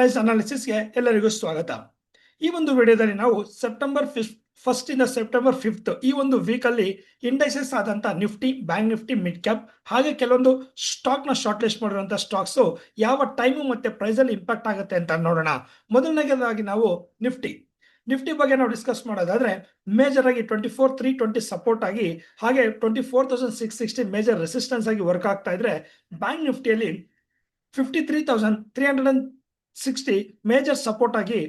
Price ಅನಾಲಿಸಿಸ್ಗೆ ಎಲ್ಲರಿಗೂ ಸ್ವಾಗತ. ಈ ಒಂದು ವಿಡಿಯೋದಲ್ಲಿ ನಾವು ಸೆಪ್ಟೆಂಬರ್ ಫಿಫ್ ಫಸ್ಟ್ ಇಂದ ಸೆಪ್ಟೆಂಬರ್ ಫಿಫ್ತ್ ಈ ಒಂದು ವೀಕ್ ಅಲ್ಲಿ ಆದಂಥ Nifty bank Nifty mid cap ಹಾಗೆ ಕೆಲವೊಂದು ಸ್ಟಾಕ್ನ ಶಾರ್ಟ್ ಲಿಸ್ಟ್ ಮಾಡಿರುವಂತಹ ಸ್ಟಾಕ್ಸ್ ಯಾವ ಟೈಮು ಮತ್ತೆ ಪ್ರೈಸ್ ಅಲ್ಲಿ ಇಂಪ್ಯಾಕ್ಟ್ ಆಗುತ್ತೆ ಅಂತ ನೋಡೋಣ. ಮೊದಲನೇದಾಗಿ ನಾವು ನಿಫ್ಟಿ ನಿಫ್ಟಿ ಬಗ್ಗೆ ನಾವು ಡಿಸ್ಕಸ್ ಮಾಡೋದಾದ್ರೆ ಮೇಜರ್ ಆಗಿ twenty four three twenty support ಆಗಿ ಹಾಗೆ twenty four thousand six sixty major resistance ಆಗಿ ವರ್ಕ್ ಆಗ್ತಾ ಇದ್ರೆ bank ನಿಫ್ಟಿಯಲ್ಲಿ fifty three thousand three hundred and sixty major support ಆಗಿ,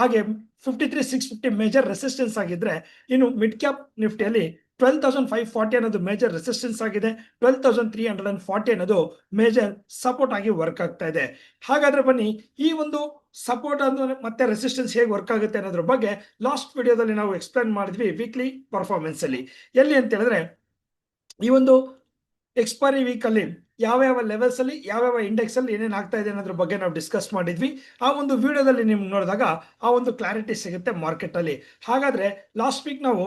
ಹಾಗೆ fifty three six fifty major resistance ಆಗಿದ್ರೆ, ಇನ್ನು ಮಿಡ್ ಕ್ಯಾಪ್ ನಿಫ್ಟಿಯಲ್ಲಿ ಟ್ವೆಲ್ ತೌಸಂಡ್ ಫೈವ್ ಫಾರ್ಟಿ ಅನ್ನೋದು ಮೇಜರ್ ರೆಸಿಸ್ಟೆನ್ಸ್ ಆಗಿದೆ. Twelve thousand three hundred and forty ಅನ್ನೋದು ಮೇಜರ್ ಸಪೋರ್ಟ್ ಆಗಿ work ಆಗ್ತಾ ಇದೆ. ಹಾಗಾದ್ರೆ ಬನ್ನಿ, ಈ ಒಂದು ಸಪೋರ್ಟ್ ಅಂದ್ರೆ ಮತ್ತೆ ರೆಸಿಸ್ಟೆನ್ಸ್ ಹೇಗೆ ವರ್ಕ್ ಆಗುತ್ತೆ ಅನ್ನೋದ್ರ ಬಗ್ಗೆ ಲಾಸ್ಟ್ ವಿಡಿಯೋದಲ್ಲಿ ನಾವು ಎಕ್ಸ್ಪ್ಲೈನ್ ಮಾಡಿದ್ವಿ ವೀಕ್ಲಿ ಪರ್ಫಾರ್ಮೆನ್ಸ್ ಅಲ್ಲಿ. ಎಲ್ಲಿ ಅಂತ ಹೇಳಿದ್ರೆ, ಈ ಒಂದು ಎಕ್ಸ್ಪೈರಿ ವೀಕ್ ಯಾವ ಯಾವ ಲೆವೆಲ್ಸ್ ಅಲ್ಲಿ ಯಾವ ಯಾವ ಇಂಡೆಕ್ಸ್ ಅಲ್ಲಿ ಏನೇನು ಆಗ್ತಾ ಇದೆ ಅನ್ನೋದ್ರ ಬಗ್ಗೆ ನಾವು ಡಿಸ್ಕಸ್ ಮಾಡಿದ್ವಿ. ಆ ಒಂದು ವಿಡಿಯೋದಲ್ಲಿ ನಿಮ್ಗೆ ನೋಡಿದಾಗ ಆ ಒಂದು ಕ್ಲಾರಿಟಿ ಸಿಗುತ್ತೆ ಮಾರ್ಕೆಟ್ ಅಲ್ಲಿ. ಹಾಗಾದ್ರೆ ಲಾಸ್ಟ್ ವೀಕ್ ನಾವು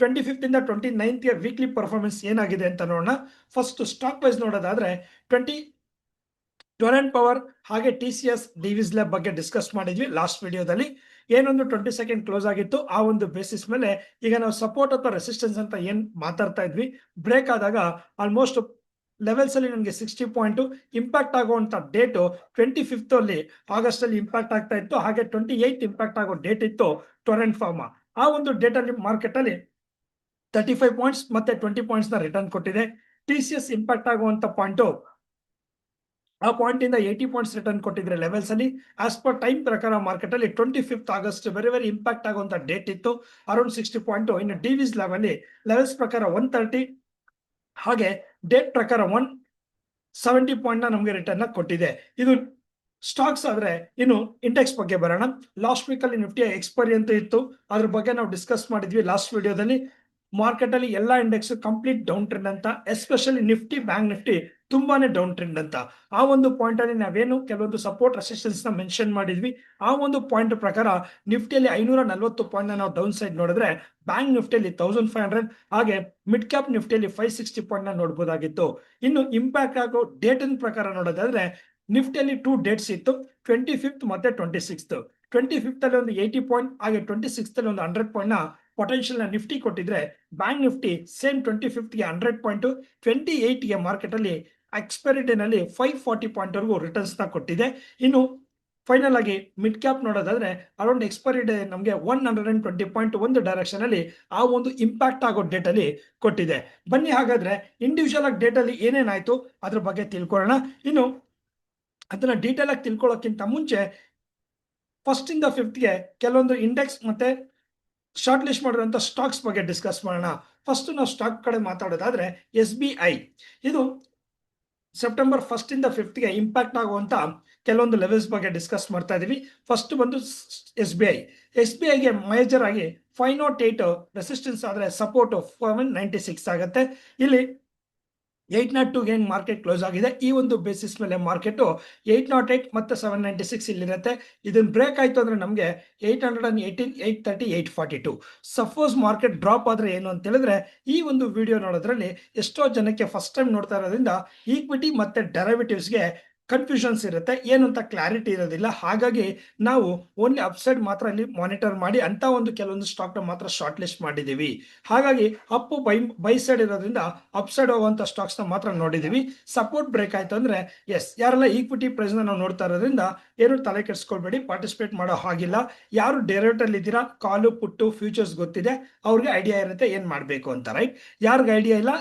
ಟ್ವೆಂಟಿ ಫಿಫ್ತ್ ಇಂದ ಟ್ವೆಂಟಿ ನೈನ್ತ್ಗೆ ವೀಕ್ಲಿ ಪರ್ಫಾರ್ಮೆನ್ಸ್ ಏನಾಗಿದೆ ಅಂತ ನೋಡೋಣ. ಫಸ್ಟ್ ಸ್ಟಾಕ್ ವೈಸ್ ನೋಡೋದಾದ್ರೆ ಟ್ವೆಂಟಿ ಟೊರೆಂಟ್ ಪವರ್ ಹಾಗೆ T C S Divis lab ಬಗ್ಗೆ ಡಿಸ್ಕಸ್ ಮಾಡಿದ್ವಿ ಲಾಸ್ಟ್ ವಿಡಿಯೋದಲ್ಲಿ. ಏನೊಂದು ಟ್ವೆಂಟಿ ಸೆಕೆಂಡ್ ಕ್ಲೋಸ್ ಆಗಿತ್ತು, ಆ ಒಂದು ಬೇಸಿಸ್ ಮೇಲೆ ಈಗ ನಾವು ಸಪೋರ್ಟ್ ಅಥವಾ ರೆಸಿಸ್ಟೆನ್ಸ್ ಅಂತ ಏನ್ ಮಾತಾಡ್ತಾ ಇದ್ವಿ. ಬ್ರೇಕ್ ಆದಾಗ ಆಲ್ಮೋಸ್ಟ್ ಲೆವೆಲ್ಸ್ ಅಲ್ಲಿ ನನಗೆ ಸಿಕ್ಸ್ಟಿ ಪಾಯಿಂಟ್ ಇಂಪ್ಯಾಕ್ಟ್ ಆಗುವಂತ ಡೇಟ್ ಟ್ವೆಂಟಿ ಫಿಫ್ತ್ ಅಲ್ಲಿ ಆಗಸ್ಟ್ ಅಲ್ಲಿ ಇಂಪ್ಯಾಕ್ಟ್ ಆಗ್ತಾ ಇತ್ತು. ಹಾಗೆ ಟ್ವೆಂಟಿ ಏಟ್ ಇಂಪ್ಯಾಕ್ಟ್ ಆಗೋ ಡೇಟ್ ಇತ್ತು ಟೊರೆಂಟ್ ಫಾರ್ಮಾ ಆ ಒಂದು ಡೇಟ್ ಅಲ್ಲಿ ಮಾರ್ಕೆಟ್ ಅಲ್ಲಿ ತರ್ಟಿ ಫೈವ್ ಪಾಯಿಂಟ್ಸ್ ಮತ್ತೆ ಟ್ವೆಂಟಿ ಪಾಯಿಂಟ್ಸ್ನ ರಿಟರ್ನ್ ಕೊಟ್ಟಿದೆ. ಟಿ ಸಿ ಎಸ್ ಇಂಪ್ಯಾಕ್ಟ್ ಆಗುವಂತ ಪಾಯಿಂಟ್ ಆ ಪಾಯಿಂಟ್ ಇಂದ ಏಯ್ಟಿ ಪಾಯಿಂಟ್ಸ್ ರಿಟರ್ನ್ ಕೊಟ್ಟಿದ್ರೆ ಲೆವೆಲ್ಸ್ ಅಲ್ಲಿ. ಆಸ್ ಪರ್ ಟೈಮ್ ಪ್ರಕಾರ ಮಾರ್ಕೆಟ್ ಅಲ್ಲಿ twenty fifth August very very impact ಆಗುವಂತ ಡೇಟ್ ಇತ್ತು. ಅರೌಂಡ್ ಸಿಕ್ಸ್ಟಿ ಪಾಯಿಂಟ್ ಇನ್ನು ಡಿವಿಸ್ ಲೆವೆಲ್ ಲೆವೆಲ್ಸ್ ಪ್ರಕಾರ ಒನ್ ತರ್ಟಿ ಹಾಗೆ ಡೇಟ್ ಪ್ರಕಾರ ಒನ್ ಸೆವೆಂಟಿ ಪಾಯಿಂಟ್ನ ನಮಗೆ ರಿಟರ್ನ್ ಕೊಟ್ಟಿದೆ. ಇದು ಸ್ಟಾಕ್ಸ್ ಆದ್ರೆ ಇನ್ನು ಇಂಡೆಕ್ಸ್ ಬಗ್ಗೆ ಬರೋಣ. ಲಾಸ್ಟ್ ವೀಕ್ ಅಲ್ಲಿ ನಿಫ್ಟಿಯ ಎಕ್ಸ್ಪೈರಿ ಅಂತ ಇತ್ತು. ಅದ್ರ ಬಗ್ಗೆ ನಾವು ಡಿಸ್ಕಸ್ ಮಾಡಿದ್ವಿ ಲಾಸ್ಟ್ ವಿಡಿಯೋದಲ್ಲಿ ಮಾರ್ಕೆಟ್ ಅಲ್ಲಿ ಎಲ್ಲಾ ಇಂಡೆಕ್ಸ್ ಕಂಪ್ಲೀಟ್ ಡೌನ್ ಟ್ರೆಂಡ್ ಅಂತ ಎಸ್ಪೆಷಲಿ ನಿಫ್ಟಿ ಬ್ಯಾಂಕ್ ನಿಫ್ಟಿ ತುಂಬಾನೇ ಡೌನ್ ಟ್ರೆಂಡ್ ಅಂತ. ಆ ಒಂದು ಪಾಯಿಂಟ್ ಅಲ್ಲಿ ನಾವೇನು ಕೆಲವೊಂದು ಸಪೋರ್ಟ್ ರೆಸಿಸ್ಟೆನ್ಸ್ನ ಮೆನ್ಷನ್ ಮಾಡಿದ್ವಿ. ಆ ಒಂದು ಪಾಯಿಂಟ್ ಪ್ರಕಾರ ನಿಫ್ಟಿಯಲ್ಲಿ ಐನೂರ ನಲ್ವತ್ತು ಪಾಯಿಂಟ್ ನಾವು ಡೌನ್ ಸೈಡ್ ನೋಡಿದ್ರೆ ಬ್ಯಾಂಕ್ ನಿಫ್ಟಿಯಲ್ಲಿ ತೌಸಂಡ್ ಫೈವ್ ಹಂಡ್ರೆಡ್ ಹಾಗೆ ಮಿಡ್ ಕ್ಯಾಪ್ ನಿಫ್ಟಿಯಲ್ಲಿ ಫೈವ್ ಸಿಕ್ಸ್ಟಿ ಪಾಯಿಂಟ್ನ ನೋಡಬಹುದಾಗಿತ್ತು ಇನ್ನು ಇಂಪ್ಯಾಕ್ಟ್ ಆಗೋ ಡೇಟ್ ಪ್ರಕಾರ ನೋಡೋದಾದ್ರೆ ನಿಫ್ಟಿಯಲ್ಲಿ ಟೂ ಡೇಟ್ಸ್ ಇತ್ತು ಟ್ವೆಂಟಿ ಫಿಫ್ತ್ ಮತ್ತೆ ಟ್ವೆಂಟಿ ಸಿಕ್ಸ್ತ್ ಟ್ವೆಂಟಿ ಫಿಫ್ತ್ ಅಲ್ಲಿ ಒಂದು ಏಯ್ಟಿ ಪಾಯಿಂಟ್ ಹಾಗೆ ಟ್ವೆಂಟಿ ಸಿಕ್ಸ್ ಅಲ್ಲಿ ಒಂದು ಹಂಡ್ರೆಡ್ ಪಾಯಿಂಟ್ನ ಪೊಟೆನ್ಶಿಯಲ್ನ ನಿಫ್ಟಿ ಕೊಟ್ಟಿದ್ರೆ ಬ್ಯಾಂಕ್ ನಿಫ್ಟಿ ಸೇಮ್ ಟ್ವೆಂಟಿ ಫಿಫ್ತ್ಗೆ ಹಂಡ್ರೆಡ್ ಪಾಯಿಂಟ್ ಟ್ವೆಂಟಿ ಏಟ್ಗೆ ಮಾರ್ಕೆಟ್ ಅಲ್ಲಿ ಎಕ್ಸ್ಪೈರಿ ಡೇನಲ್ಲಿ ಫೈವ್ ಫಾರ್ಟಿ ಪಾಯಿಂಟ್ ವರೆಗೂ ರಿಟರ್ನ್ಸ್ನ ಕೊಟ್ಟಿದೆ. ಇನ್ನು ಫೈನಲ್ ಆಗಿ ಮಿಡ್ ಕ್ಯಾಪ್ ನೋಡೋದಾದ್ರೆ ಅರೌಂಡ್ ಎಕ್ಸ್ಪೈರಿ ಡೇ ನಮಗೆ one hundred and twenty point ಒಂದು ಡೈರೆಕ್ಷನ್ ಅಲ್ಲಿ ಆ ಒಂದು ಇಂಪ್ಯಾಕ್ಟ್ ಆಗೋ ಡೇಟ್ ಅಲ್ಲಿ ಕೊಟ್ಟಿದೆ. ಬನ್ನಿ ಹಾಗಾದ್ರೆ ಇಂಡಿವಿಜುವಲ್ ಆಗಿ ಡೇಟ್ ಅಲ್ಲಿ ಏನೇನಾಯ್ತು ಅದ್ರ ಬಗ್ಗೆ ತಿಳ್ಕೊಳ್ಳೋಣ. ಇನ್ನು ಅದನ್ನ ಡೀಟೇಲ್ ಆಗಿ ತಿಳ್ಕೊಳ್ಳೋಕ್ಕಿಂತ ಮುಂಚೆ ಫಸ್ಟ್ ಇಂದ ಫಿಫ್ತ್ಗೆ ಕೆಲವೊಂದು ಇಂಡೆಕ್ಸ್ ಮತ್ತೆ ಶಾರ್ಟ್ ಲಿಸ್ಟ್ ಮಾಡಿರುವಂಥ ಸ್ಟಾಕ್ಸ್ ಬಗ್ಗೆ ಡಿಸ್ಕಸ್ ಮಾಡೋಣ. ಫಸ್ಟ್ ನಾವು ಸ್ಟಾಕ್ ಕಡೆ ಮಾತಾಡೋದಾದ್ರೆ ಎಸ್ ಬಿ ಐ ಇದು ಸೆಪ್ಟೆಂಬರ್ ಫಸ್ಟ್ ಇಂದ ಫಿಫ್ತ್ಗೆ ಇಂಪ್ಯಾಕ್ಟ್ ಆಗುವಂತ ಕೆಲವೊಂದು ಲೆವೆಲ್ಸ್ ಬಗ್ಗೆ ಡಿಸ್ಕಸ್ ಮಾಡ್ತಾ ಇದೀವಿ. ಫಸ್ಟ್ ಬಂದು S B I S B ಐಗೆ major ಆಗಿ ಫೈವ್ ನಾಟ್ ಏಟ್ ರೆಸಿಸ್ಟೆನ್ಸ್ ಆದ್ರೆ ಸಪೋರ್ಟ್ ಫೋರ್ ನೈಂಟಿ ಸಿಕ್ಸ್ ಆಗುತ್ತೆ. ಇಲ್ಲಿ ಏಟ್ ನಾಟ್ ಟು ಏನ್ ಮಾರ್ಕೆಟ್ ಕ್ಲೋಸ್ ಆಗಿದೆ. ಈ ಒಂದು ಬೇಸಿಸ್ ಮೇಲೆ ಮಾರ್ಕೆಟ್ ಏಟ್ ನಾಟ್ ಏಟ್ ಮತ್ತೆ ಸೆವೆನ್ ನೈಂಟಿ ಸಿಕ್ಸ್ ಇಲ್ಲಿರುತ್ತೆ. ಇದನ್ನ ಬ್ರೇಕ್ ಆಯ್ತು ಅಂದ್ರೆ ನಮಗೆ eight hundred and eighteen eight thirty eight forty two suppose market drop ಆದ್ರೆ ಏನು ಅಂತ ಹೇಳಿದ್ರೆ, ಈ ಒಂದು ವಿಡಿಯೋ ನೋಡೋದ್ರಲ್ಲಿ ಎಷ್ಟೋ ಜನಕ್ಕೆ ಫಸ್ಟ್ ಟೈಮ್ ನೋಡ್ತಾ ಇರೋದ್ರಿಂದ ಈಕ್ವಿಟಿ ಮತ್ತೆ ಡೆರವೇಟಿವ್ಸ್ಗೆ ಕನ್ಫ್ಯೂಷನ್ಸ್ ಇರುತ್ತೆ ಏನು ಅಂತ ಕ್ಲಾರಿಟಿ ಇರೋದಿಲ್ಲ. ಹಾಗಾಗಿ ನಾವು ಓನ್ಲಿ ಅಪ್ಸೈಡ್ ಮಾತ್ರ ಅಲ್ಲಿ ಮಾನಿಟರ್ ಮಾಡಿ ಅಂತ ಒಂದು ಕೆಲವೊಂದು ಸ್ಟಾಕ್ನ ಮಾತ್ರ ಶಾರ್ಟ್ ಲಿಸ್ಟ್ ಮಾಡಿದೀವಿ ಹಾಗಾಗಿ ಅಪ್ಪು ಬೈ ಬೈ ಸೈಡ್ ಇರೋದ್ರಿಂದ ಅಪ್ಸೈಡ್ ಹೋಗುವಂತ ಸ್ಟಾಕ್ಸ್ನ ಮಾತ್ರ ನೋಡಿದೀವಿ ಸಪೋರ್ಟ್ ಬ್ರೇಕ್ ಆಯ್ತು ಅಂದ್ರೆ ಎಸ್ ಯಾರೆಲ್ಲ ಈಕ್ವಿಟಿ ಪ್ರೈಸ್ ನಾವು ನೋಡ್ತಾ ಇರೋದ್ರಿಂದ ಏನು ತಲೆ ಕೆಡಿಸ್ಕೊಳ್ಬೇಡಿ ಪಾರ್ಟಿಸಿಪೇಟ್ ಮಾಡೋ ಹಾಗಿಲ್ಲ. ಯಾರು ಡೈರೆಕ್ಟ್ ಅಲ್ಲಿ ಇದ್ದೀರಾ, ಕಾಲು, ಪುಟ್ಟು ಫ್ಯೂಚರ್ಸ್ ಗೊತ್ತಿದೆ, ಅವ್ರಿಗೆ ಐಡಿಯಾ ಇರುತ್ತೆ, ಏನ್ ಮಾಡಬೇಕು ಅಂತ ರೈಟ್ ಯಾರಿಗೆ ಐಡಿಯಾ ಇಲ್ಲ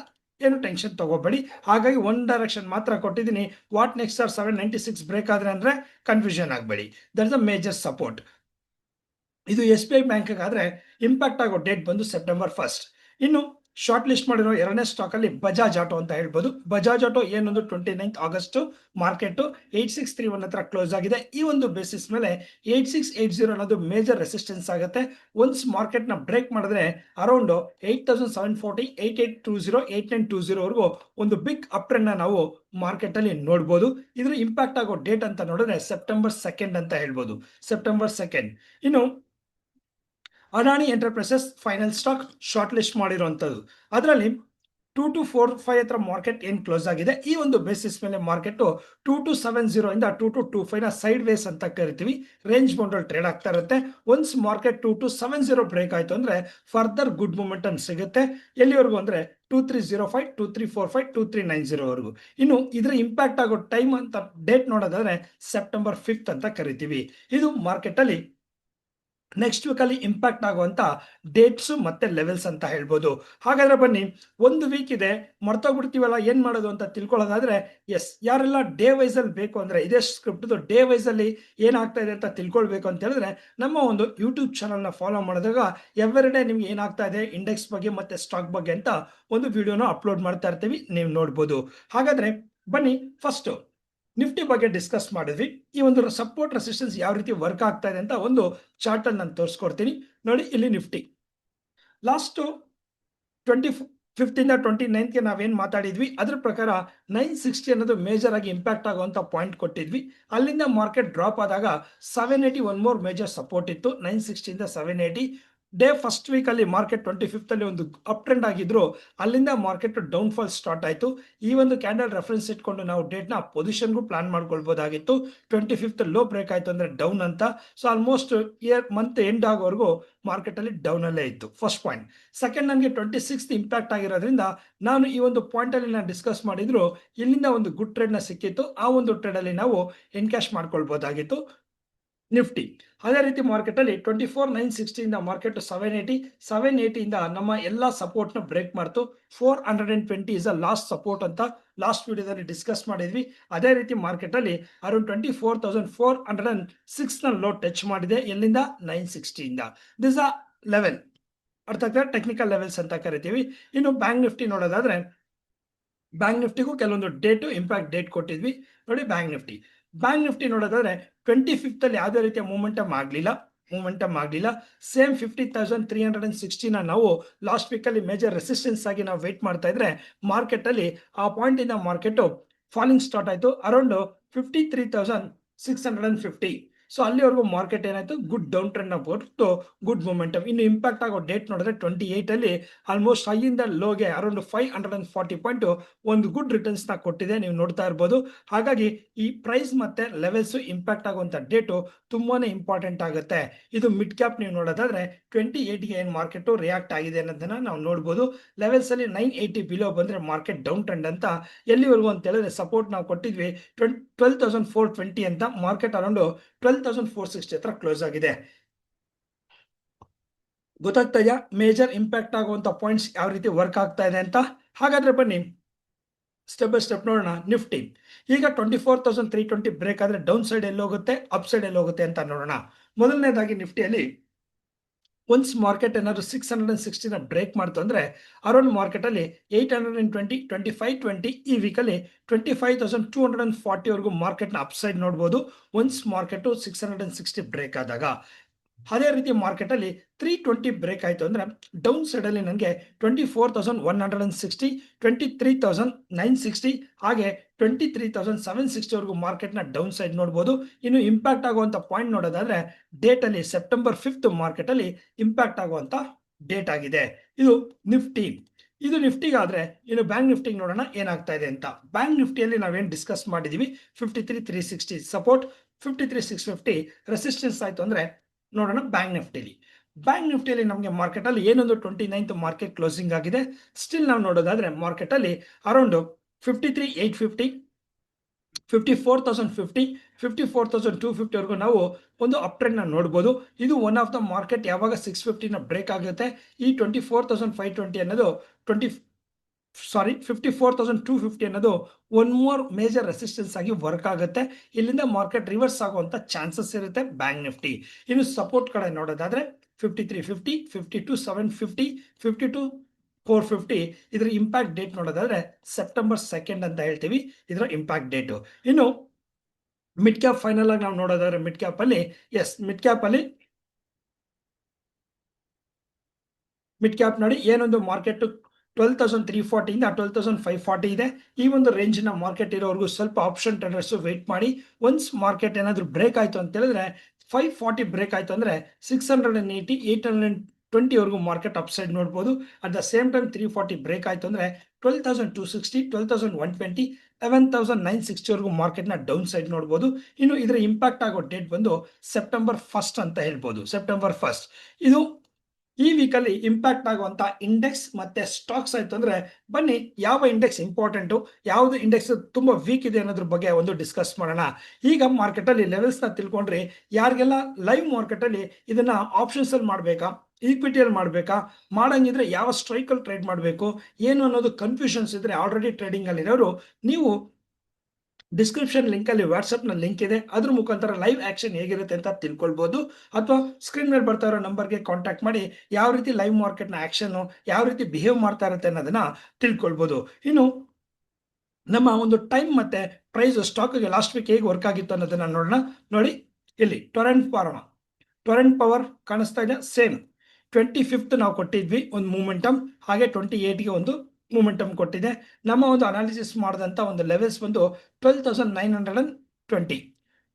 ಏನು ಟೆನ್ಷನ್ ತಗೋಬೇಡಿ. ಹಾಗಾಗಿ ಒನ್ ಡೈರೆಕ್ಷನ್ ಮಾತ್ರ ಕೊಟ್ಟಿದ್ದೀನಿ. What next are seven ninety six break ಆದರೆ ಅಂದರೆ ಕನ್ಫ್ಯೂಷನ್ ಆಗಬೇಡಿ. That is a major support ಇದು ಎಸ್ ಬಿ ಐ ಬ್ಯಾಂಕ್ ಆದ್ರೆ ಇಂಪ್ಯಾಕ್ಟ್ ಆಗೋ ಡೇಟ್ ಬಂದು ಸೆಪ್ಟೆಂಬರ್ ಫಸ್ಟ್ ಇನ್ನು ಶಾರ್ಟ್ ಲಿಸ್ಟ್ ಮಾಡಿರೋ ಎರಡನೇ ಸ್ಟಾಕ್ ಅಲ್ಲಿ ಬಜಾಜ್ ಆಟೋ ಅಂತ ಹೇಳ್ಬೋದು. ಬಜಾಜ್ ಆಟೋ ಏನೊಂದು twenty ninth August market eight six three one ಹತ್ರ ಕ್ಲೋಸ್ ಆಗಿದೆ. ಈ ಒಂದು ಬೇಸಿಸ್ ಮೇಲೆ ಏಟ್ ಸಿಕ್ಸ್ ಏಟ್ ಜೀರೋ ಅನ್ನೋದು ಮೇಜರ್ ರೆಸಿಸ್ಟೆನ್ಸ್ ಆಗುತ್ತೆ. ಒನ್ಸ್ ಮಾರ್ಕೆಟ್ನ ಬ್ರೇಕ್ ಮಾಡಿದ್ರೆ around eight thousand seven forty eight eight two zero eight nine two ಜೀರೋವರೆಗೂ ಒಂದು ಬಿಗ್ ಅಪ್ ಟ್ರೆಂಡ್ ನಾವು ಮಾರ್ಕೆಟ್ ಅಲ್ಲಿ ನೋಡ್ಬೋದು. ಇದ್ರ ಇಂಪ್ಯಾಕ್ಟ್ ಆಗೋ ಡೇಟ್ ಅಂತ ನೋಡಿದ್ರೆ ಸೆಪ್ಟೆಂಬರ್ ಸೆಕೆಂಡ್ ಅಂತ ಹೇಳ್ಬೋದು. ಸೆಪ್ಟೆಂಬರ್ ಸೆಕೆಂಡ್ ಇನ್ನು Adani Enterprises final stock short list ಮಾಡಿರುವಂಥದ್ದು. ಅದರಲ್ಲಿ ಟೂ ಟು ಫೋರ್ ಫೈವ್ ಹತ್ರ ಮಾರ್ಕೆಟ್ ಏನ್ ಕ್ಲೋಸ್ ಆಗಿದೆ? ಈ ಒಂದು ಬೇಸಿಸ್ ಮೇಲೆ market two two seven zero ಇಂದ ಟೂ ಟು ಟೂ ಫೈವ್ನ ಸೈಡ್ ವೇಸ್ ಅಂತ ಕರಿತೀವಿ. ರೇಂಜ್ ಬೌಂಡಲ್ ಟ್ರೇಡ್ ಆಗ್ತಾ ಇರುತ್ತೆ. Once market two two seven zero break ಆಯ್ತು ಅಂದ್ರೆ ಫರ್ದರ್ ಗುಡ್ ಮೂಮೆಂಟಮ್ ಸಿಗುತ್ತೆ. ಎಲ್ಲಿವರೆಗೂ ಅಂದ್ರೆ two three zero five two three four five two three nine zero ವರೆಗೂ. ಇನ್ನು ಇದರ ಇಂಪ್ಯಾಕ್ಟ್ ಆಗೋ ಟೈಮ್ ಅಂತ ಡೇಟ್ ನೋಡೋದಾದ್ರೆ ಸೆಪ್ಟೆಂಬರ್ ಫಿಫ್ತ್ ಅಂತ ಕರಿತೀವಿ. ಇದು ಮಾರ್ಕೆಟ್ ಅಲ್ಲಿ ನೆಕ್ಸ್ಟ್ ವೀಕ್ ಅಲ್ಲಿ ಇಂಪ್ಯಾಕ್ಟ್ ಆಗುವಂತ ಡೇಟ್ಸ್ ಮತ್ತೆ ಲೆವೆಲ್ಸ್ ಅಂತ ಹೇಳ್ಬೋದು. ಹಾಗಾದ್ರೆ ಬನ್ನಿ, ಒಂದು ವೀಕ್ ಇದೆ, ಮರ್ತೋಗ್ಬಿಡ್ತೀವಲ್ಲ, ಏನ್ ಮಾಡೋದು ಅಂತ ತಿಳ್ಕೊಳ್ಳೋದಾದ್ರೆ ಎಸ್ ಯಾರೆಲ್ಲ ಡೇ ವೈಸ್ ಅಲ್ಲಿ ಬೇಕು ಅಂದ್ರೆ, ಇದೇ ಸ್ಕ್ರಿಪ್ಟ್ ಡೇ ವೈಸ್ ಅಲ್ಲಿ ಏನಾಗ್ತಾ ಇದೆ ಅಂತ ತಿಳ್ಕೊಳ್ಬೇಕು ಅಂತ ಹೇಳಿದ್ರೆ, ನಮ್ಮ ಒಂದು ಯೂಟ್ಯೂಬ್ ಚಾನಲ್ ಫಾಲೋ ಮಾಡಿದಾಗ ಎವ್ರಿ ಡೇ ನಿಮ್ಗೆ ಏನಾಗ್ತಾ ಇದೆ ಇಂಡೆಕ್ಸ್ ಬಗ್ಗೆ ಮತ್ತೆ ಸ್ಟಾಕ್ ಬಗ್ಗೆ ಅಂತ ಒಂದು ವಿಡಿಯೋನ ಅಪ್ಲೋಡ್ ಮಾಡ್ತಾ ಇರ್ತೀವಿ, ನೀವು ನೋಡ್ಬೋದು. ಹಾಗಾದ್ರೆ ಬನ್ನಿ ಫಸ್ಟ್ ನಿಫ್ಟಿ ಬಗ್ಗೆ ಡಿಸ್ಕಸ್ ಮಾಡಿದ್ವಿ. ಈ ಒಂದು ಸಪೋರ್ಟ್ ರೆಸಿಸ್ಟೆನ್ಸ್ ಯಾವ ರೀತಿ ವರ್ಕ್ ಆಗ್ತಾ ಇದೆ ಅಂತ ಒಂದು ಚಾರ್ಟ್ ಅಲ್ಲಿ ನಾನು ತೋರಿಸ್ಕೊಡ್ತೀನಿ. ನೋಡಿ ಇಲ್ಲಿ ನಿಫ್ಟಿ. ಲಾಸ್ಟ್ ಟ್ವೆಂಟಿ ಫಿಫ್ತ್ ಇಂದ ಟ್ವೆಂಟಿ ನೈನ್ತ್ಗೆ ನಾವೇನು ಮಾತಾಡಿದ್ವಿ? ಅದ್ರ ಪ್ರಕಾರ ನೈನ್ ಸಿಕ್ಸ್ಟಿ ಅನ್ನೋದು ಮೇಜರ್ ಆಗಿ ಇಂಪ್ಯಾಕ್ಟ್ ಆಗುವಂಥ ಪಾಯಿಂಟ್ ಕೊಟ್ಟಿದ್ವಿ. ಅಲ್ಲಿಂದ ಮಾರ್ಕೆಟ್ ಡ್ರಾಪ್ ಆದಾಗ seven eighty one more major support ಇತ್ತು nine ಸಿಕ್ಸ್ಟಿಯಿಂದ seven eighty day first week ಅಲ್ಲಿ ಮಾರ್ಕೆಟ್ ಟ್ವೆಂಟಿ ಫಿಫ್ತ್ ಅಲ್ಲಿ ಒಂದು ಅಪ್ ಟ್ರೆಂಡ್ ಆಗಿದ್ರು, ಅಲ್ಲಿಂದ ಮಾರ್ಕೆಟ್ ಡೌನ್ ಫಾಲ್ ಸ್ಟಾರ್ಟ್ ಆಯಿತು. ಈ ಒಂದು ಕ್ಯಾಂಡಲ್ ರೆಫರೆನ್ಸ್ ಇಟ್ಕೊಂಡು ನಾವು ಡೇಟ್ನ ಪೊಸಿಷನ್ಗೂ ಪ್ಲಾನ್ ಮಾಡ್ಕೊಳ್ಬಹುದಾಗಿತ್ತು ಟ್ವೆಂಟಿ ಫಿಫ್ತ್ ಲೋ ಬ್ರೇಕ್ ಆಯ್ತು ಅಂದ್ರೆ ಡೌನ್ ಅಂತ. So almost year month end ಆಗೋವರೆಗೂ ಮಾರ್ಕೆಟ್ ಅಲ್ಲಿ ಡೌನ್ ಅಲ್ಲೇ ಇತ್ತು. ಫಸ್ಟ್ ಪಾಯಿಂಟ್ ಸೆಕೆಂಡ್ ನನಗೆ ಟ್ವೆಂಟಿ ಸಿಕ್ಸ್ ಇಂಪ್ಯಾಕ್ಟ್ ಆಗಿರೋದ್ರಿಂದ ನಾನು ಈ ಒಂದು ಪಾಯಿಂಟ್ ಅಲ್ಲಿ ನಾನು ಡಿಸ್ಕಸ್ ಮಾಡಿದ್ರು, ಇಲ್ಲಿಂದ ಒಂದು ಗುಡ್ ಟ್ರೇಡ್ನ ಸಿಕ್ಕಿತ್ತು. ಆ ಒಂದು ಟ್ರೇಡ್ ಅಲ್ಲಿ ನಾವು ಎನ್ಕ್ಯಾಶ್ ಮಾಡ್ಕೊಳ್ಬಹುದಾಗಿತ್ತು ನಿಫ್ಟಿ ಅದೇ ರೀತಿ ಮಾರ್ಕೆಟ್ ಅಲ್ಲಿ ಟ್ವೆಂಟಿ ಫೋರ್ ನೈನ್ ಸಿಕ್ಸ್ಟಿಯಿಂದ ಮಾರ್ಕೆಟ್ ಸೆವೆನ್ ಏಯ್ಟಿ ಸೆವೆನ್ ಏಯ್ಟಿಯಿಂದ ನಮ್ಮ ಎಲ್ಲ ಸಪೋರ್ಟ್ನ ಬ್ರೇಕ್ ಮಾಡ್ತು. Four hundred and twenty is a last support ಅಂತ ಲಾಸ್ಟ್ ವಿಡಿಯೋದಲ್ಲಿ ಡಿಸ್ಕಸ್ ಮಾಡಿದ್ವಿ. ಅದೇ ರೀತಿ ಮಾರ್ಕೆಟ್ ಅಲ್ಲಿ around twenty four thousand four hundred and ಸಿಕ್ಸ್ನ low touch ಮಾಡಿದೆ ಎಲ್ಲಿಂದ? ನೈನ್ ಸಿಕ್ಸ್ಟಿಯಿಂದ ದಿಸ್ ಅ ಲೆವೆಲ್ ಅರ್ಥ ಆಗ್ತದೆ ಟೆಕ್ನಿಕಲ್ ಲೆವೆಲ್ಸ್ ಅಂತ ಕರಿತೀವಿ. ಇನ್ನು ಬ್ಯಾಂಕ್ ನಿಫ್ಟಿ ನೋಡೋದಾದ್ರೆ ಬ್ಯಾಂಕ್ ನಿಫ್ಟಿಗೂ ಕೆಲವೊಂದು ಡೇಟು ಇಂಪ್ಯಾಕ್ಟ್ ಡೇಟ್ ಕೊಟ್ಟಿದ್ವಿ. ನೋಡಿ ಬ್ಯಾಂಕ್ ನಿಫ್ಟಿ ಬ್ಯಾಂಕ್ ನಿಫ್ಟಿ ನೋಡೋದಾದ್ರೆ ಟ್ವೆಂಟಿ ಫಿಫ್ತ್ ಅಲ್ಲಿ ಯಾವುದೇ ರೀತಿಯ ಮೂಮೆಂಟಮ್ ಆಗಲಿಲ್ಲ ಮೂಮೆಂಟಮ್ ಆಗಲಿಲ್ಲ. Same fifty thousand three hundred and sixteen ನಾವು ಲಾಸ್ಟ್ ವೀಕ್ ಅಲ್ಲಿ ಮೇಜರ್ ರೆಸಿಸ್ಟೆನ್ಸ್ ಆಗಿ ನಾವು ವೇಟ್ ಮಾಡ್ತಾ ಇದ್ರೆ ಮಾರ್ಕೆಟ್ ಅಲ್ಲಿ ಆ ಪಾಯಿಂಟ್ ಇಂದ ಮಾರ್ಕೆಟ್ ಫಾಲಿಂಗ್ ಸ್ಟಾರ್ಟ್ ಆಯಿತು. Around fifty three thousand six hundred and fifty so ಅಲ್ಲಿವರೆಗೂ ಮಾರ್ಕೆಟ್ ಏನಾಯ್ತು? ಗುಡ್ ಡೌನ್ ಟ್ರೆಂಡ್ ಹೊರತು ಗುಡ್ ಮೊಮೆಂಟಮ್ ಇನ್ನು ಇಂಪ್ಯಾಕ್ಟ್ ಆಗೋ ಡೇಟ್ ನೋಡಿದ್ರೆ ಟ್ವೆಂಟಿ ಏಟ್ ಅಲ್ಲಿ ಆಲ್ಮೋಸ್ಟ್ ಹೈಯಿಂದ ಲೋಗೆ around five hundred and forty point ಒಂದು ಗುಡ್ ರಿಟರ್ನ್ಸ್ನ ಕೊಟ್ಟಿದೆ. ನೀವು ನೋಡ್ತಾ ಇರ್ಬೋದು. ಹಾಗಾಗಿ ಈ ಪ್ರೈಸ್ ಮತ್ತೆ ಲೆವೆಲ್ಸ್ ಇಂಪ್ಯಾಕ್ಟ್ ಆಗುವಂತ ಡೇಟು ತುಂಬಾನೇ ಇಂಪಾರ್ಟೆಂಟ್ ಆಗುತ್ತೆ. ಇದು ಮಿಡ್ ಕ್ಯಾಪ್ ನೀವು ನೋಡೋದಾದ್ರೆ ಟ್ವೆಂಟಿ ಏಟ್ಗೆ ಏನು ಮಾರ್ಕೆಟ್ ರಿಯಾಕ್ಟ್ ಆಗಿದೆ ಅನ್ನೋದನ್ನ ನಾವು ನೋಡ್ಬೋದು. ಲೆವೆಲ್ಸ್ ಅಲ್ಲಿ ನೈನ್ ಏಯ್ಟಿ ಬಿಲೋ ಬಂದ್ರೆ ಮಾರ್ಕೆಟ್ ಡೌನ್ ಟ್ರೆಂಡ್ ಅಂತ ಎಲ್ಲಿವರೆಗೂ ಅಂತ ಹೇಳಿದ್ರೆ ಸಪೋರ್ಟ್ ನಾವು ಕೊಟ್ಟಿದ್ವಿ twenty twelve thousand four twenty ಅಂತ market around twelve thousand four sixty ಹತ್ರ ಕ್ಲೋಸ್ ಆಗಿದೆ. ಗೊತ್ತಾಗ್ತಾ ಇದೆಯಾ? ಮೇಜರ್ ಇಂಪ್ಯಾಕ್ಟ್ ಆಗುವಂತ ಪಾಯಿಂಟ್ಸ್ ಯಾವ ರೀತಿ ವರ್ಕ್ ಆಗ್ತಾ ಇದೆ ಅಂತ? ಹಾಗಾದ್ರೆ ಬನ್ನಿ. ಸ್ಟೆಪ್ ಬೈ ಸ್ಟೆಪ್ ನೋಡೋಣ. ನಿಫ್ಟಿ ಈಗ twenty four thousand three twenty break ಆದ್ರೆ ಡೌನ್ ಸೈಡ್ ಎಲ್ಲಿ ಹೋಗುತ್ತೆ ಅಪ್ ಸೈಡ್ ಎಲ್ಲಿ ಹೋಗುತ್ತೆ ಅಂತ ನೋಡೋಣ. ಮೊದಲನೇದಾಗಿ ನಿಫ್ಟಿಯಲ್ಲಿ ಒನ್ಸ್ ಮಾರ್ಕೆಟ್ ಏನಾದ್ರು ಸಿಕ್ಸ್ ಹಂಡ್ರೆಡ್ ಅಂಡ್ ಸಿಕ್ಸ್ಟಿನ ಬ್ರೇಕ್ ಮಾಡ್ತು ಅಂದ್ರೆ ಅರೌಂಡ್ ಮಾರ್ಕೆಟ್ ಅಲ್ಲಿ eight hundred and twenty twenty five twenty ಈ ವೀಕಲ್ಲಿ twenty five thousand two hundred and ಫಾರ್ಟಿವರೆಗೂ ಮಾರ್ಕೆಟ್ನ ಅಪ್ಸೈಡ್ ನೋಡ್ಬೋದು. Once market six hundred and sixty break ಆದಾಗ ಅದೇ ರೀತಿ ಮಾರ್ಕೆಟ್ ಅಲ್ಲಿ ತ್ರೀ ಟ್ವೆಂಟಿ ಬ್ರೇಕ್ ಆಯಿತು ಅಂದ್ರೆ ಡೌನ್ ಸೈಡಲ್ಲಿ ನನಗೆ twenty four thousand one hundred and sixty twenty three thousand nine sixty ಹಾಗೆ ಟ್ವೆಂಟಿ ತ್ರೀ ತೌಸಂಡ್ ಸೆವೆನ್ ಸಿಕ್ಸ್ಟಿವರೆಗೂ ಮಾರ್ಕೆಟ್ನ ಡೌನ್ ಸೈಡ್ ನೋಡ್ಬೋದು. ಇನ್ನು ಇಂಪ್ಯಾಕ್ಟ್ ಆಗುವಂಥ ಪಾಯಿಂಟ್ ನೋಡೋದಾದ್ರೆ ಡೇಟ್ ಅಲ್ಲಿ ಸೆಪ್ಟೆಂಬರ್ ಫಿಫ್ತ್ ಮಾರ್ಕೆಟ್ ಅಲ್ಲಿ ಇಂಪ್ಯಾಕ್ಟ್ ಆಗುವಂಥ ಡೇಟ್ ಆಗಿದೆ. ಇದು ನಿಫ್ಟಿ ಇದು ನಿಫ್ಟಿಗಾದರೆ ಇನ್ನು ಬ್ಯಾಂಕ್ ನಿಫ್ಟಿಗೆ ನೋಡೋಣ ಏನಾಗ್ತಾ ಇದೆ ಅಂತ. ಬ್ಯಾಂಕ್ ನಿಫ್ಟಿಯಲ್ಲಿ ನಾವೇನು ಡಿಸ್ಕಸ್ ಮಾಡಿದ್ದೀವಿ fifty three three sixty support fifty three six fifty resistance ಆಯ್ತು ಅಂದ್ರೆ ನೋಡೋಣ ಬ್ಯಾಂಕ್ ನಿಫ್ಟಿಲಿ ಬ್ಯಾಂಕ್ ನಿಫ್ಟಿಯಲ್ಲಿ ನಮಗೆ ಮಾರ್ಕೆಟ್ ಅಲ್ಲಿ ಏನೊಂದು ಟ್ವೆಂಟಿ ನೈನ್ತ್ ಮಾರ್ಕೆಟ್ ಕ್ಲೋಸಿಂಗ್ ಆಗಿದೆ. ಸ್ಟಿಲ್ ನಾವು ನೋಡೋದಾದ್ರೆ ಮಾರ್ಕೆಟ್ ಅಲ್ಲಿ around fifty three eight fifty fifty four thousand fifty fifty four thousand two ಫಿಫ್ಟಿವರೆಗೂ ನಾವು ಒಂದು ಅಪ್ ಟ್ರೆಂಡ್ನ ನೋಡ್ಬೋದು. ಇದು ಒನ್ ಆಫ್ ದ ಮಾರ್ಕೆಟ್ ಯಾವಾಗ ಸಿಕ್ಸ್ ಫಿಫ್ಟಿನ ಬ್ರೇಕ್ ಆಗುತ್ತೆ. ಈ twenty four thousand five twenty ಅನ್ನೋದು twenty sorry fifty four thousand two fifty ಅನ್ನೋದು ಒನ್ ಮೋರ್ ಮೇಜರ್ ರೆಸಿಸ್ಟೆನ್ಸ್ ಆಗಿ ವರ್ಕ್ ಆಗುತ್ತೆ. ಇಲ್ಲಿಂದ ಮಾರ್ಕೆಟ್ ರಿವರ್ಸ್ ಆಗುವಂತ ಚಾನ್ಸಸ್ ಇರುತ್ತೆ ಬ್ಯಾಂಕ್ ನಿಫ್ಟಿ ಇನ್ನು ಸಪೋರ್ಟ್ ಕಡೆ ನೋಡೋದಾದ್ರೆ fifty three fifty fifty two seven fifty fifty two four fifty ಇದರ ಇಂಪ್ಯಾಕ್ಟ್ ಡೇಟ್ ನೋಡೋದಾದ್ರೆ ಸೆಪ್ಟೆಂಬರ್ ಸೆಕೆಂಡ್ ಅಂತ ಹೇಳ್ತೀವಿ ಇದರ ಇಂಪ್ಯಾಕ್ಟ್ ಡೇಟು ಇನ್ನು ಮಿಡ್ ಕ್ಯಾಪ್ ಫೈನಲ್ ಆಗಿ ನಾವು ನೋಡೋದಾದ್ರೆ ಮಿಡ್ ಕ್ಯಾಪ್ ಅಲ್ಲಿ ಎಸ್ ಮಿಡ್ ಕ್ಯಾಪ್ ಅಲ್ಲಿ ಮಿಡ್ ಕ್ಯಾಪ್ ನೋಡಿ ಏನೊಂದು ಮಾರ್ಕೆಟ್ ಟ್ವೆಲ್ ತೌಸಂಡ್ ತ್ರೀ ಫಾರ್ಟಿಯಿಂದ ಟ್ವೆಲ್ ತೌಸಂಡ್ ಫೈವ್ ಫಾರ್ಟಿ ಇದೆ. ಈ ಒಂದು ರೇಂಜ್ನ ಮಾರ್ಕೆಟ್ ಇರೋವರೆಗೂ ಸ್ವಲ್ಪ ಆಪ್ಷನ್ ಟ್ರೇಡರ್ಸ್ ವೆಯ್ಟ್ ಮಾಡಿ. ಒನ್ಸ್ ಮಾರ್ಕೆಟ್ ಏನಾದರೂ ಬ್ರೇಕ್ ಆಯಿತು ಅಂತ ಹೇಳಿದ್ರೆ ಫೈವ್ ಫಾರ್ಟಿ ಬ್ರೇಕ್ ಆಯಿತು ಅಂದರೆ six hundred and eighty eight hundred ಟ್ವೆಂಟಿವರೆಗೂ market upside ನೋಡ್ಬೋದು. At the same time three forty break ಆಯಿತು ಅಂದರೆ twelve thousand two sixty twelve thousand one twenty eleven thousand nine ಸಿಕ್ಸ್ಟಿವರೆಗೂ ಮಾರ್ಕೆಟ್ನ downside ನೋಡ್ಬೋದು. ಇನ್ನು ಇದರ impact ಆಗೋ ಡೇಟ್ ಬಂದು September first ಅಂತ ಹೇಳ್ಬೋದು. ಸೆಪ್ಟೆಂಬರ್ ಫಸ್ಟ್ ಇದು ಈ ವೀಕಲ್ಲಿ ಇಂಪ್ಯಾಕ್ಟ್ ಆಗುವಂತ ಇಂಡೆಕ್ಸ್ ಮತ್ತೆ ಸ್ಟಾಕ್ಸ್ ಆಯ್ತು ಅಂದ್ರೆ ಬನ್ನಿ, ಯಾವ ಇಂಡೆಕ್ಸ್ ಇಂಪಾರ್ಟೆಂಟು ಯಾವುದು ಇಂಡೆಕ್ಸ್ ತುಂಬಾ ವೀಕ್ ಇದೆ ಅನ್ನೋದ್ರ ಬಗ್ಗೆ ಒಂದು ಡಿಸ್ಕಸ್ ಮಾಡೋಣ. ಈಗ ಮಾರ್ಕೆಟ್ ಅಲ್ಲಿ ಲೆವೆಲ್ಸ್ನ ತಿಳ್ಕೊಂಡ್ರೆ ಯಾರಿಗೆಲ್ಲ ಲೈವ್ ಮಾರ್ಕೆಟ್ ಅಲ್ಲಿ ಇದನ್ನ ಆಪ್ಷನ್ಸ್ ಅಲ್ಲಿ ಮಾಡಬೇಕಾ ಈಕ್ವಿಟಿಯಲ್ಲಿ ಮಾಡಬೇಕಾ, ಮಾಡಂಗಿದ್ರೆ ಯಾವ ಸ್ಟ್ರೈಕಲ್ಲಿ ಟ್ರೇಡ್ ಮಾಡಬೇಕು, ಏನು ಅನ್ನೋದು ಕನ್ಫ್ಯೂಷನ್ಸ್ ಇದ್ರೆ ಆಲ್ರೆಡಿ ಟ್ರೇಡಿಂಗ್ ಅಲ್ಲಿರೋರು ನೀವು ಡಿಸ್ಕ್ರಿಪ್ಷನ್ ಲಿಂಕ್ ಅಲ್ಲಿ ವಾಟ್ಸ್ಆಪ್ನ ಲಿಂಕ್ ಇದೆ. ಅದ್ರ ಮುಖಾಂತರ ಲೈವ್ ಆಕ್ಷನ್ ಹೇಗಿರುತ್ತೆ ಅಂತ ತಿಳ್ಕೊಳ್ಬಹುದು ಅಥವಾ ಸ್ಕ್ರೀನ್ ಮೇಲೆ ಬರ್ತಾ ಇರೋ ನಂಬರ್ಗೆ ಕಾಂಟ್ಯಾಕ್ಟ್ ಮಾಡಿ ಯಾವ ರೀತಿ ಲೈವ್ ಮಾರ್ಕೆಟ್ನ ಆಕ್ಷನ್ ಯಾವ ರೀತಿ ಬಿಹೇವ್ ಮಾಡ್ತಾ ಇರುತ್ತೆ ಅನ್ನೋದನ್ನ ತಿಳ್ಕೊಳ್ಬಹುದು ಇನ್ನು ನಮ್ಮ ಒಂದು ಟೈಮ್ ಮತ್ತೆ ಪ್ರೈಸ್ ಸ್ಟಾಕ್ಗೆ ಲಾಸ್ಟ್ ವೀಕ್ ಹೇಗೆ ವರ್ಕ್ ಆಗಿತ್ತು ಅನ್ನೋದನ್ನ ನೋಡೋಣ. ನೋಡಿ, ಇಲ್ಲಿ ಟೊರೆಂಟ್ ಫಾರ್ಮ ಟೊರೆಂಟ್ ಪವರ್ ಕಾಣಿಸ್ತಾ ಇದೆ ಸೇಮ್ ಟ್ವೆಂಟಿ ಫಿಫ್ತ್ ನಾವು ಕೊಟ್ಟಿದ್ವಿ, ಒಂದು ಮೂಮೆಂಟಮ್ ಹಾಗೆ ಟ್ವೆಂಟಿ ಏಯ್ಟ್ಗೆ ಒಂದು ಮೂಮೆಂಟಮ್ ಕೊಟ್ಟಿದೆ. ನಮ್ಮ ಒಂದು ಅನಾಲಿಸಿಸ್ ಮಾಡಿದಂಥ ಒಂದು ಲೆವೆಲ್ಸ್ ಬಂದು twelve thousand nine hundred and twenty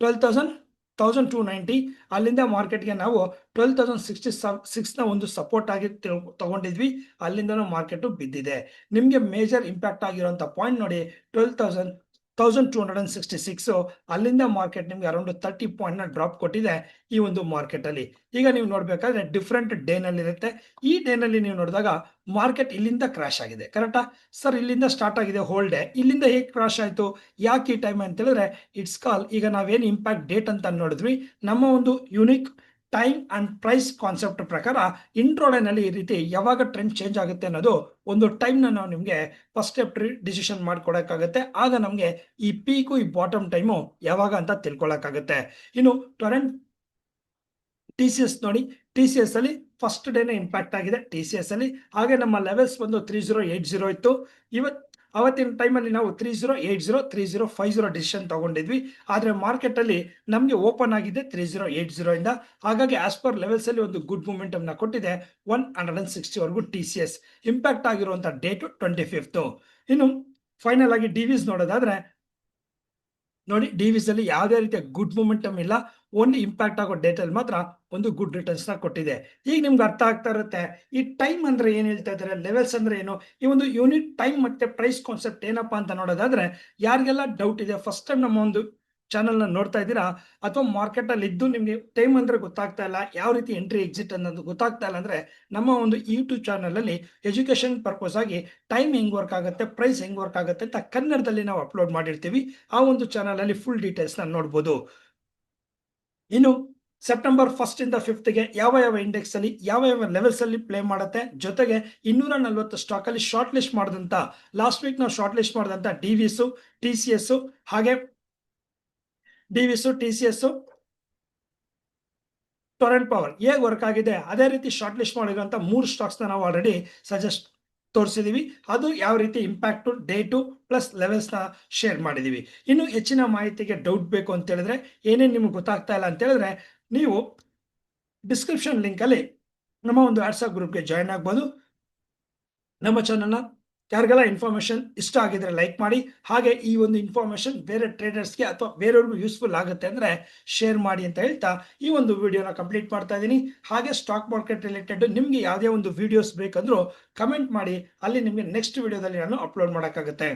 twelve thousand thousand two ninety ಅಲ್ಲಿಂದ ಮಾರ್ಕೆಟ್ಗೆ ನಾವು ಟ್ವೆಲ್ ತೌಸಂಡ್ ಸಿಕ್ಸ್ಟಿ ಸಿಕ್ಸ್ನ ಒಂದು ಸಪೋರ್ಟ್ ಆಗಿ ತಗೊಂಡಿದ್ವಿ. ಅಲ್ಲಿಂದನೂ ಮಾರ್ಕೆಟು ಬಿದ್ದಿದೆ. ನಿಮಗೆ ಮೇಜರ್ ಇಂಪ್ಯಾಕ್ಟ್ ಆಗಿರುವಂಥ ಪಾಯಿಂಟ್ ನೋಡಿ twelve thousand thousand two hundred and sixty six ಅಲ್ಲಿಂದ ಮಾರ್ಕೆಟ್ ನಿಮ್ಗೆ ಅರೌಂಡ್ ತರ್ಟಿ ಪಾಯಿಂಟ್ನ ಡ್ರಾಪ್ ಕೊಟ್ಟಿದೆ ಈ ಒಂದು ಮಾರ್ಕೆಟಲ್ಲಿ ಈಗ ನೀವು ನೋಡಬೇಕಾದ್ರೆ ಡಿಫ್ರೆಂಟ್ ಡೇನಲ್ಲಿ ಇರುತ್ತೆ ಈ ಡೇನಲ್ಲಿ ನೀವು ನೋಡಿದಾಗ ಮಾರ್ಕೆಟ್ ಇಲ್ಲಿಂದ ಕ್ರಾಶ್ ಆಗಿದೆ. ಕರೆಕ್ಟಾ ಸರ್ ಇಲ್ಲಿಂದ ಸ್ಟಾರ್ಟ್ ಆಗಿದೆ ಹೋಲ್ ಡೇ ಇಲ್ಲಿಂದ ಹೇಗೆ ಕ್ರಾಶ್ ಆಯಿತು? ಯಾಕೆ ಈ ಟೈಮ್ ಅಂತ ಹೇಳಿದ್ರೆ ಇಟ್ಸ್ ಕಾಲ್ ಈಗ ನಾವೇನು ಇಂಪ್ಯಾಕ್ಟ್ ಡೇಟ್ ಅಂತ ನೋಡಿದ್ವಿ. ನಮ್ಮ ಒಂದು unique time and price concept ಪ್ರಕಾರ ಇಂಟ್ರೋಡೇನಲ್ಲಿ ಈ ರೀತಿ ಯಾವಾಗ ಟ್ರೆಂಡ್ ಚೇಂಜ್ ಆಗುತ್ತೆ ಅನ್ನೋದು ಒಂದು ಟೈಮ್ನ ನಾವು ನಿಮಗೆ ಫಸ್ಟ್ ಸ್ಟೆಪ್ ಡಿಸಿಷನ್ ಮಾಡ್ಕೊಡಕ್ಕಾಗತ್ತೆ. ಆಗ ನಮಗೆ ಈ ಪೀಕು ಈ ಬಾಟಮ್ ಟೈಮು ಯಾವಾಗ ಅಂತ ತಿಳ್ಕೊಳಕ್ಕಾಗುತ್ತೆ. ಇನ್ನು ಟೊರೆಂಟ್ ಟಿ ಸಿ ಎಸ್ ನೋಡಿ ಟಿ ಸಿ ಎಸ್ ಅಲ್ಲಿ ಫಸ್ಟ್ ಡೇನೇ ಇಂಪ್ಯಾಕ್ಟ್ ಆಗಿದೆ. ಟಿ ಸಿ ಎಸ್ ಅಲ್ಲಿ ಹಾಗೆ ನಮ್ಮ ಲೆವೆಲ್ಸ್ ಬಂದು ತ್ರೀ ಜೀರೋ ಏಟ್ ಜೀರೋ ಇತ್ತು. ಇವತ್ತು ಅವತ್ತಿನ ಟೈಮಲ್ಲಿ ನಾವು three zero eight zero three zero five zero decision ತಗೊಂಡಿದ್ವಿ. ಆದರೆ ಮಾರ್ಕೆಟಲ್ಲಿ ನಮಗೆ ಓಪನ್ ಆಗಿದೆ ತ್ರೀ ಜೀರೋ ಏಟ್ ಜೀರೋ ಇಂದ. ಹಾಗಾಗಿ ಆಸ್ ಪರ್ ಲೆವೆಲ್ಸಲ್ಲಿ ಒಂದು ಗುಡ್ ಮೂಮೆಂಟಮ್ನ ಕೊಟ್ಟಿದೆ ಒನ್ ಹಂಡ್ರೆಡ್ ಅಂಡ್ ಸಿಕ್ಸ್ಟಿವರೆಗೂ ಟಿ ಸಿ ಎಸ್ ಇಂಪ್ಯಾಕ್ಟ್ ಆಗಿರುವಂಥ ಡೇಟು ಟ್ವೆಂಟಿ ಫಿಫ್ತು ಇನ್ನು ಫೈನಲ್ ಆಗಿ ಡಿ ವಿಸ್ ನೋಡೋದಾದ್ರೆ, ನೋಡಿ ಡಿ ಅಲ್ಲಿ ಯಾವುದೇ ರೀತಿಯ ಗುಡ್ ಮೂಮೆಂಟಮ್ ಇಲ್ಲ. ಓನ್ಲಿ ಇಂಪ್ಯಾಕ್ಟ್ ಆಗೋ ಡೇಟಲ್ಲಿ ಮಾತ್ರ ಒಂದು ಗುಡ್ ರಿಟರ್ನ್ಸ್ನ ಕೊಟ್ಟಿದೆ. ಈಗ ನಿಮ್ಗೆ ಅರ್ಥ ಆಗ್ತಾ ಇರುತ್ತೆ, ಈ ಟೈಮ್ ಅಂದ್ರೆ ಏನ್ ಹೇಳ್ತಾ ಇದ್ದಾರೆ ಲೆವೆಲ್ಸ್ ಅಂದ್ರೆ ಏನು? ಈ ಒಂದು ಯೂನಿಟ್ ಟೈಮ್ ಮತ್ತೆ ಪ್ರೈಸ್ ಕಾನ್ಸೆಪ್ಟ್ ಏನಪ್ಪಾ ಅಂತ ನೋಡೋದಾದ್ರೆ, ಯಾರಿಗೆಲ್ಲ ಡೌಟ್ ಇದೆ ಫಸ್ಟ್ ಟೈಮ್ ನಮ್ಮ ಒಂದು ಚಾನಲ್ನ ನೋಡ್ತಾ ಇದ್ದೀರಾ, ಅಥವಾ ಮಾರ್ಕೆಟಲ್ಲಿ ಇದ್ದು ನಿಮಗೆ ಟೈಮ್ ಅಂದ್ರೆ ಗೊತ್ತಾಗ್ತಾ ಇಲ್ಲ, ಯಾವ ರೀತಿ ಎಂಟ್ರಿ ಎಕ್ಸಿಟ್ ಅನ್ನೋದು ಗೊತ್ತಾಗ್ತಾ ಇಲ್ಲ ಅಂದ್ರೆ, ನಮ್ಮ ಒಂದು ಯೂಟ್ಯೂಬ್ ಚಾನಲಲ್ಲಿ ಎಜುಕೇಶನ್ ಪರ್ಪಸ್ ಆಗಿ ಟೈಮ್ ಹೆಂಗ್ ವರ್ಕ್ ಆಗುತ್ತೆ ಪ್ರೈಸ್ ಹೆಂಗ್ ವರ್ಕ್ ಆಗುತ್ತೆ ಅಂತ ಕನ್ನಡದಲ್ಲಿ ನಾವು ಅಪ್ಲೋಡ್ ಮಾಡಿರ್ತೀವಿ. ಆ ಒಂದು ಚಾನಲಲ್ಲಿ ಫುಲ್ ಡೀಟೇಲ್ಸ್ನ ನೋಡ್ಬೋದು. ಇನ್ನು ಸೆಪ್ಟೆಂಬರ್ ಫಸ್ಟ್ ಇಂದ ಫಿಫ್ತ್ಗೆ ಯಾವ ಯಾವ ಇಂಡೆಕ್ಸ್ ಅಲ್ಲಿ, ಯಾವ ಯಾವ ಲೆವೆಲ್ಸ್ ಅಲ್ಲಿ ಪ್ಲೇ ಮಾಡುತ್ತೆ, ಜೊತೆಗೆ ಇನ್ನೂರ ನಲ್ವತ್ತು ಸ್ಟಾಕ್ ಅಲ್ಲಿ ಶಾರ್ಟ್ ಲಿಸ್ಟ್ ಮಾಡಿದಂತ ಲಾಸ್ಟ್ ವೀಕ್ ನಾವು ಶಾರ್ಟ್ ಲಿಸ್ಟ್ ಮಾಡಿದಂತ Divi's T C S ಹಾಗೆ Divi's T C S Torrent power ಹೇಗೆ ವರ್ಕ್ ಆಗಿದೆ, ಅದೇ ರೀತಿ ಶಾರ್ಟ್ ಲಿಸ್ಟ್ ಮಾಡಿರುವಂತ ಮೂರು ಸ್ಟಾಕ್ಸ್ ನಾವು ಆಲ್ರೆಡಿ ಸಜೆಸ್ಟ್ ತೋರಿಸಿದೀವಿ. ಅದು ಯಾವ ರೀತಿ ಇಂಪ್ಯಾಕ್ಟು ಡೇಟು ಪ್ಲಸ್ ಲೆವೆಲ್ಸ್ನ ಶೇರ್ ಮಾಡಿದ್ದೀವಿ ಇನ್ನು ಹೆಚ್ಚಿನ ಮಾಹಿತಿಗೆ ಡೌಟ್ ಬೇಕು ಅಂತ ಹೇಳಿದ್ರೆ, ಏನೇನು ನಿಮ್ಗೆ ಗೊತ್ತಾಗ್ತಾ ಇಲ್ಲ ಅಂತ ಹೇಳಿದ್ರೆ, ನೀವು ಡಿಸ್ಕ್ರಿಪ್ಷನ್ ಲಿಂಕಲ್ಲಿ ನಮ್ಮ ಒಂದು ವಾಟ್ಸಪ್ ಗ್ರೂಪ್ಗೆ ಜಾಯ್ನ್ ಆಗ್ಬೋದು. ನಮ್ಮ ಚಾನಲ್ನ ಯಾರಿಗೆಲ್ಲ ಇನ್ಫಾರ್ಮೇಶನ್ ಇಷ್ಟ ಆಗಿದ್ರೆ ಲೈಕ್ ಮಾಡಿ. ಹಾಗೆ ಈ ಒಂದು ಇನ್ಫಾರ್ಮೇಶನ್ ಬೇರೆ ಟ್ರೇಡರ್ಸ್ಗೆ ಅಥವಾ ಬೇರೆಯವ್ರಿಗೂ ಯೂಸ್ಫುಲ್ ಆಗುತ್ತೆ ಅಂದರೆ ಶೇರ್ ಮಾಡಿ ಅಂತ ಹೇಳ್ತಾ ಈ ಒಂದು ವಿಡಿಯೋನ ಕಂಪ್ಲೀಟ್ ಮಾಡ್ತಾ ಇದ್ದೀನಿ. ಹಾಗೆ ಸ್ಟಾಕ್ ಮಾರ್ಕೆಟ್ ರಿಲೇಟೆಡ್ ನಿಮಗೆ ಯಾವುದೇ ಒಂದು ವಿಡಿಯೋಸ್ ಬೇಕಂದ್ರೂ ಕಮೆಂಟ್ ಮಾಡಿ. ಅಲ್ಲಿ ನಿಮಗೆ ನೆಕ್ಸ್ಟ್ ವಿಡಿಯೋದಲ್ಲಿ ನಾನು ಅಪ್ಲೋಡ್ ಮಾಡೋಕ್ಕಾಗುತ್ತೆ.